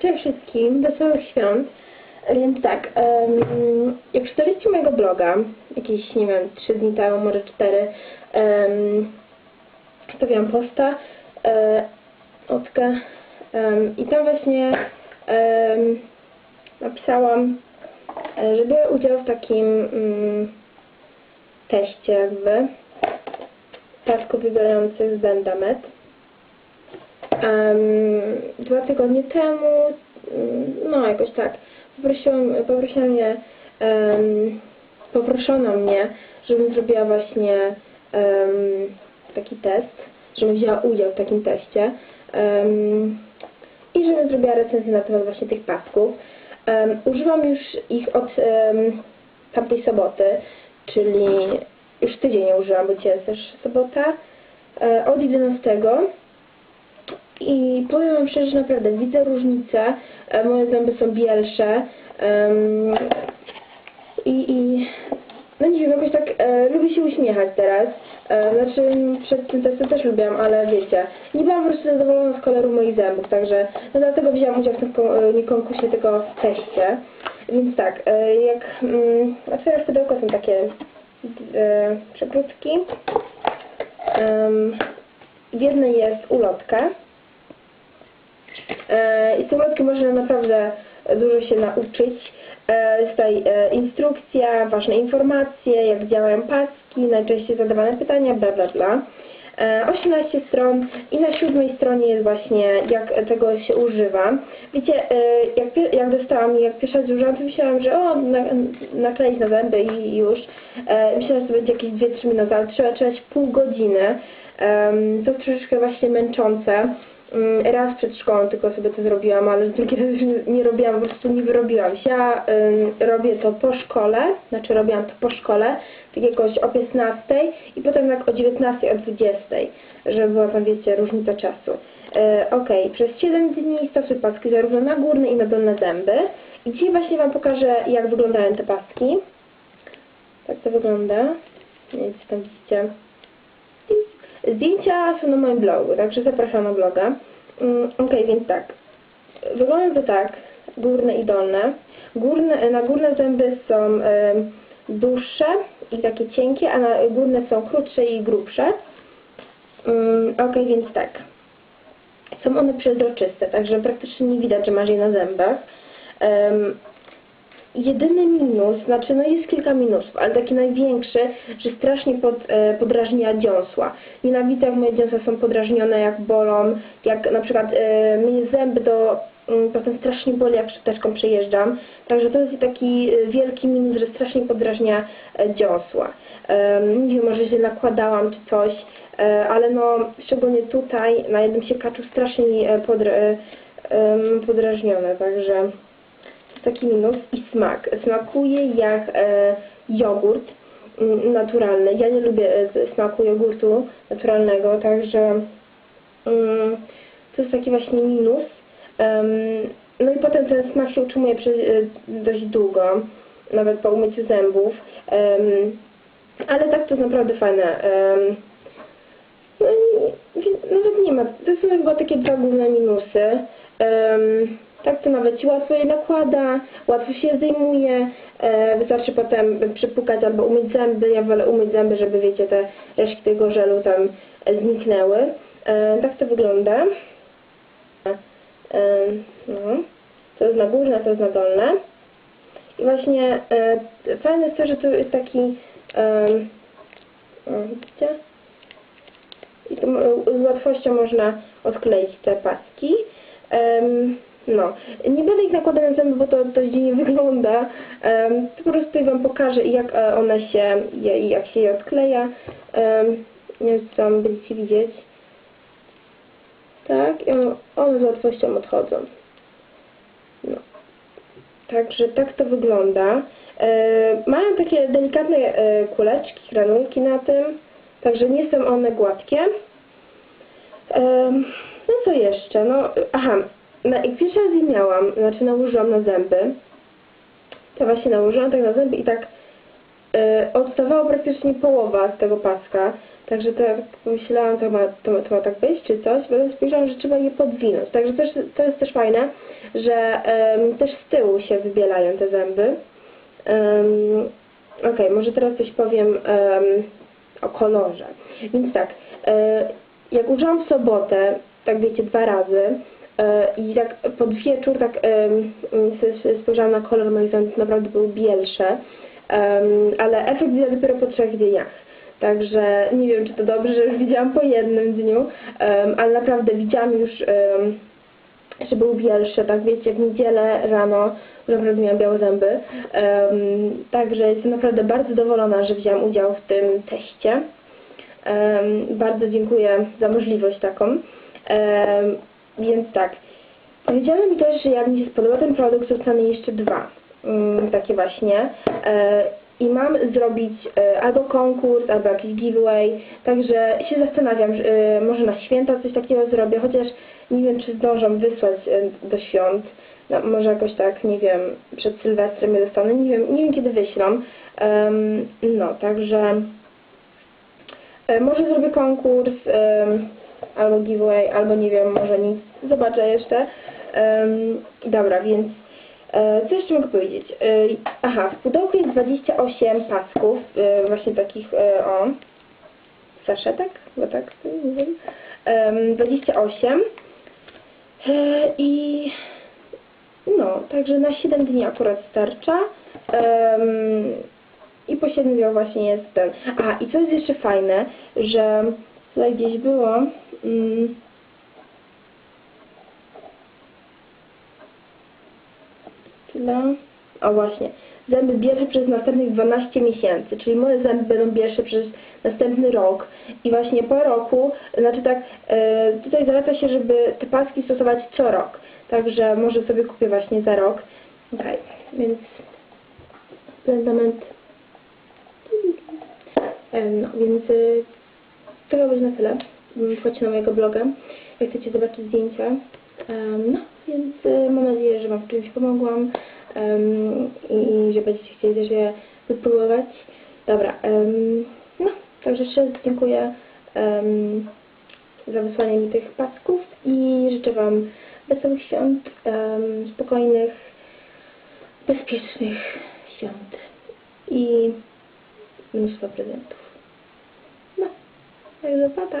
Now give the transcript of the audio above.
Cześć wszystkim, wesołych świąt. Więc tak, em, jak czytaliście mojego bloga, jakieś, nie wiem, 3 dni temu, może 4, um, stawiałam posta, e, notkę em, i tam właśnie em, napisałam, e, że biorę udział w takim mm, teście jakby tasków wybierających z Bendamet. Em, dwa tygodnie temu, no jakoś tak, poprosiłam, poprosiła mnie, em, poproszono mnie, żebym zrobiła właśnie em, taki test, żebym wzięła udział w takim teście em, i żebym zrobiła recenzję na temat właśnie tych pasków. Em, używam już ich od em, tamtej soboty, czyli już tydzień nie użyłam, bo dzisiaj jest też sobota, e, od 11 i powiem wam szczerze, że naprawdę widzę różnicę. E, Moje zęby są bielsze. em, I, i no nie wiem, jakoś tak e, lubię się uśmiechać teraz. E, znaczy przed tym testem też lubiłam, ale wiecie, nie byłam po prostu zadowolona z koloru moich zębów, także no dlatego wzięłam udział w tym e, nie konkursie, tylko w teście. Więc tak, e, jak mm, otwierasz pudełko, są takie e, przekrótki. Em, w jednej jest ulotka. E, I z tej ulotki można naprawdę dużo się nauczyć. E, Jest tutaj e, instrukcja, ważne informacje, jak działają paski, najczęściej zadawane pytania, bla bla bla. E, 18 stron i na siódmej stronie jest właśnie jak tego się używa. Wiecie, jak, jak dostałam jak pierwsza użyłam, to myślałam, że o, na, nakleić na zęby i już. Myślałam, że to będzie jakieś 2-3 minuty, ale trzeba trzymać pół godziny. To troszeczkę właśnie męczące. Mm, Raz przed szkołą tylko sobie to zrobiłam, ale drugi raz już nie- robiłam, po prostu nie wyrobiłam się. Ja robię to po szkole, znaczy robiłam to po szkole, tak jakoś o 15 i potem tak o 19, o 20, żeby była tam, wiecie, różnica czasu. E, ok, przez 7 dni stosuj paski zarówno na górne i na dolne zęby. I dzisiaj właśnie Wam pokażę, jak wyglądają te paski. Tak to wygląda. Nie wiem, czy tam widzicie. Zdjęcia są na moim blogu, także zapraszam na bloga. Mm, ok, więc tak. Wygląda to tak, górne i dolne. Górne, na górne zęby są dłuższe i takie cienkie, a na górne są krótsze i grubsze. Mm, ok, więc tak. Są one przezroczyste, także praktycznie nie widać, że masz je na zębach. Jedyny minus, znaczy no jest kilka minusów, ale taki największy, że strasznie pod, e, podrażnia dziąsła. Nienawidzę jak moje dziąsła są podrażnione, jak bolą, jak na przykład e, mnie zęby do mm, potem strasznie boli, jak szczoteczką przejeżdżam. Także to jest taki e, wielki minus, że strasznie podrażnia e, dziąsła. Nie wiem, może się nakładałam czy coś, e, ale no szczególnie tutaj na jednym siekaczu strasznie e, podra, podrażnione, także taki minus i smak. Smakuje jak e, jogurt mm, naturalny. Ja nie lubię e, smaku jogurtu naturalnego, także mm, to jest taki właśnie minus. No i potem ten smak się utrzymuje e, dość długo, nawet po umyciu zębów. Ale tak to jest naprawdę fajne. No i nawet nie ma. To są chyba takie dwa główne minusy. Tak to nawet się łatwo je nakłada, łatwo się zdejmuje. E, wystarczy potem przypukać albo umyć zęby. Ja wolę umyć zęby, żeby wiecie, te resztki tego żelu tam e, zniknęły. E, tak to wygląda. E, no. To jest na górne, to jest na dolne. I właśnie e, fajne jest to, że to jest taki em, o, widzicie? I to, mo- z łatwością można odkleić te paski. Em, no, nie będę ich nakładać na zęby, bo to dość dziwnie wygląda. Um, po prostu Wam pokażę, jak e, one się, jak się je odkleja. Um, nie wiem, czy tam będziecie widzieć. Tak, i one- one z łatwością odchodzą. No. Także tak to wygląda. E, mają takie delikatne e, kuleczki, granulki na tym, także nie są one gładkie. Em, no co jeszcze? No, aha, na, jak pierwszy raz je miałam, znaczy nałożyłam na zęby, to właśnie nałożyłam tak na zęby i tak e, odstawała praktycznie połowa z tego paska, także to jak pomyślałam, to ma, to, to ma tak być czy coś, potem spojrzałam, że trzeba je podwinąć, także też, to jest też fajne, że też z tyłu się wybielają te zęby. Um, Okej, może teraz coś powiem em, o kolorze. Więc tak, e, jak użyłam w sobotę, tak wiecie, dwa razy i tak pod wieczór tak spojrzałam na kolor moich zębów, naprawdę były bielsze, ale efekt widzę dopiero po trzech dniach. Także nie wiem, czy to dobrze, że już widziałam po jednym dniu, ale naprawdę widziałam już, że były bielsze, tak wiecie, w niedzielę rano naprawdę miałam białe zęby. Także jestem naprawdę bardzo zadowolona, że wzięłam udział w tym teście. Bardzo dziękuję za możliwość taką. Więc tak, powiedziano mi też, że jak mi się spodoba ten produkt, to dostanę jeszcze dwa. Mm, takie właśnie. E, I mam zrobić e, albo konkurs, albo jakiś giveaway. Także się zastanawiam, że, e, może na święta coś takiego zrobię, chociaż nie wiem, czy zdążę wysłać e, do świąt. No, może jakoś tak, nie wiem, przed Sylwestrem je dostanę. Nie wiem, nie wiem kiedy wyślą. Em, no, także e, może zrobię konkurs, albo giveaway, albo nie wiem, może nic. Zobaczę jeszcze. Em, dobra, więc e, co jeszcze mogę powiedzieć? E, aha, w pudełku jest 28 pasków, e, właśnie takich, e, o, saszetek, bo tak, nie wiem. Em, 28 e, i no, także na 7 dni akurat starcza. I po 7 dniach właśnie jest ten. A, i co jest jeszcze fajne, że tutaj gdzieś było. Mm, Chwila. O właśnie. Zęby bierze przez następnych 12 miesięcy, czyli moje zęby będą bierze przez następny rok. I właśnie po roku, znaczy tak, e, tutaj zaleca się, żeby te paski stosować co rok. Także może sobie kupię właśnie za rok. Okej, więc pendament. E, No, więc y, to będzie na tyle. Mm, Wchodźcie na mojego bloga, jak chcecie zobaczyć zdjęcia. No, więc y, mam nadzieję, że Wam w czymś pomogłam i że będziecie chcieli też je wypróbować. Dobra, no, także jeszcze raz dziękuję za wysłanie mi tych pasków i życzę Wam wesołych świąt, spokojnych, bezpiecznych świąt i mnóstwo prezentów. No, także pa, pa.